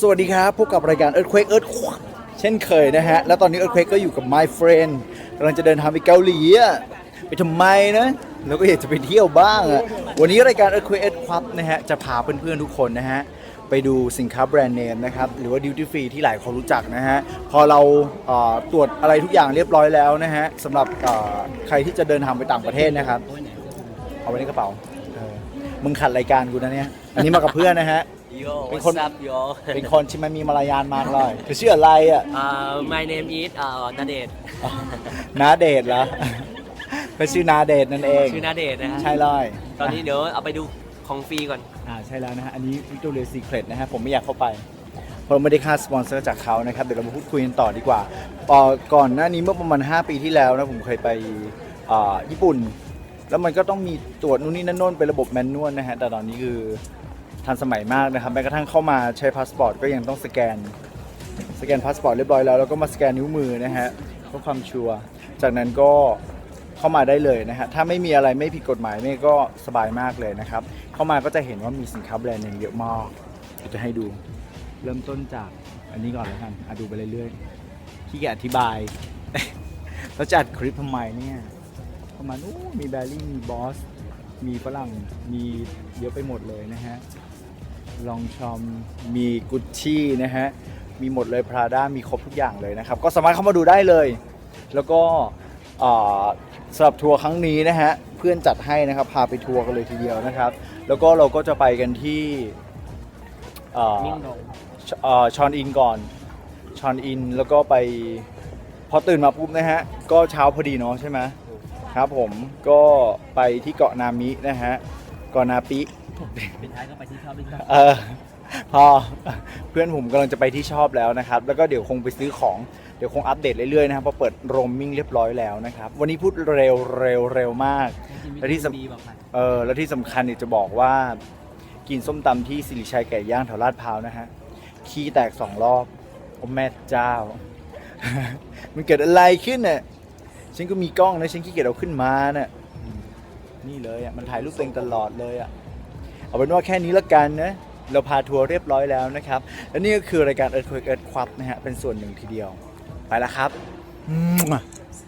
สวัสดีครับพบกับรายการ Earthquake Earth เช่นเคยนะฮะ แล้วตอนนี้ Earthquake ก็อยู่กับ my friend กำลังจะเดินทางไปเกาหลีอะไปทำไมนะ แล้วก็อยากจะไปเที่ยวบ้างอะวันนี้รายการ Earthquake Earth ครับนะฮะ จะพาเพื่อนๆทุกคนนะฮะ ไปดูสินค้าแบรนด์เนมนะครับ หรือว่า duty free ที่หลายคนรู้จักนะฮะ พอเราเอ่อตรวจอะไรทุกอย่างเรียบร้อยแล้วนะฮะสำหรับเอ่อใครที่จะเดินทางไปต่างประเทศนะครับ เอาไว้ในกระเป๋าเออมึงขัดรายการกูนะเนี่ย อันนี้มากับเพื่อนนะฮะ Yo, เป็น what's คน up, yo? เป็นคนที่มันมีมารยาทมากเลยเธอชื่ออะไรอะ uh, my name is uh, นาเดชน์นาเดชเหรอเป็นชื่อนาเดชนั่นเอง ชื่อนาเดชน์นะฮะใช่เลยตอนนี้เดี๋ยวเอาไปดูของฟรีก่อน อ่าใช่แล้วนะฮะ อันนี้ Victoria Secret นะฮะ ผมไม่อยากเข้าไป เพราะไม่ได้ค่าสปอนเซอร์จากเขานะครับ เดี๋ยวเรามาพูดคุยกันต่อดีกว่าปอก่อนหน้านี้เมื่อประมาณ 5 ปีที่แล้วนะ ผมเคยไปอ่าญี่ปุ่น แล้วมันก็ต้องมีตรวจนู่นนี่นั่นโน่นเป็นระบบแมนนวลนะฮะ แต่ตอนนี้คือ ทันสมัยมากนะครับแม้กระทั่งเข้ามาใช้พาสปอร์ตก็ยังต้องสแกน สแกนพาสปอร์ตเรียบร้อยแล้วแล้วก็มาสแกนนิ้วมือนะฮะเพื่อความชัวร์จากนั้นก็เข้ามาได้เลยนะฮะถ้าไม่มีอะไรไม่ผิดกฎหมายนี่ก็สบายมากเลยนะครับ เข้ามาก็จะเห็นว่ามีสินค้าแบรนด์เนมเยอะมากเดี๋ยวจะให้ดูเริ่มต้นจากอันนี้ก่อนแล้วกันอะดูไปเรื่อยๆที่แกอธิบาย แล้วจะอัดคลิปทำไมเนี่ยประมาณนู้มีแบรี่มีบอส มีฝรั่งมีเยอะไปหมดเลยนะฮะลองชอมมีกุชชี่นะฮะมีหมดเลยพราด้ามีครบทุกอย่างเลยนะครับ ก็สามารถเข้ามาดูได้เลย แล้วก็สำหรับทัวร์ครั้งนี้นะฮะเพื่อนจัดให้นะครับพาไปทัวร์กันเลยทีเดียวนะครับ แล้วก็เราก็จะไปกันที่ชอชอนอินก่อนชอนอินแล้วก็ไปพอตื่นมาปุ๊บนะฮะก็เช้าพอดีเนาะใช่ไหม ครับผมก็ไปที่เกาะนามินะฮะเกาะนาปิเป็นท้ายก็ไปที่ชอบที่ชอบเออพอเพื่อนผมกำลังจะไปที่ชอบแล้วนะครับ แล้วก็เดี๋ยวคงไปซื้อของเดี๋ยวคงอัปเดตเรื่อยๆนะครับเพราะเปิดโรมมิ่งเรียบร้อยแล้วนะครับ วันนี้พูดเร็วเร็วเร็วมาก และที่สำดีบอกใครเออแล้วที่สำคัญเนี่ยจะบอกว่า กินส้มตำที่สิริชัยไก่ย่างแถวลาดพร้าวนะฮะขี้แตกสองรอบโอ้แม่เจ้า มันเกิดอะไรขึ้นเนี่ย ฉันก็มีกล้องนะฉันขี้เกียจเอาขึ้นมาเนะ่ยนี่เลยอะมันถ่ายรูปตัวเองตลอดเลยอะเอาเป็นว่าแค่นี้ละกันนะเราพาทัวร์เรียบร้อยแล้วนะครับและนี่ก็คือรายการเอิร์ธคุยเอิร์ธควับนะฮะเป็นส่วนหนึ่งทีเดียว ไปแล้วครับ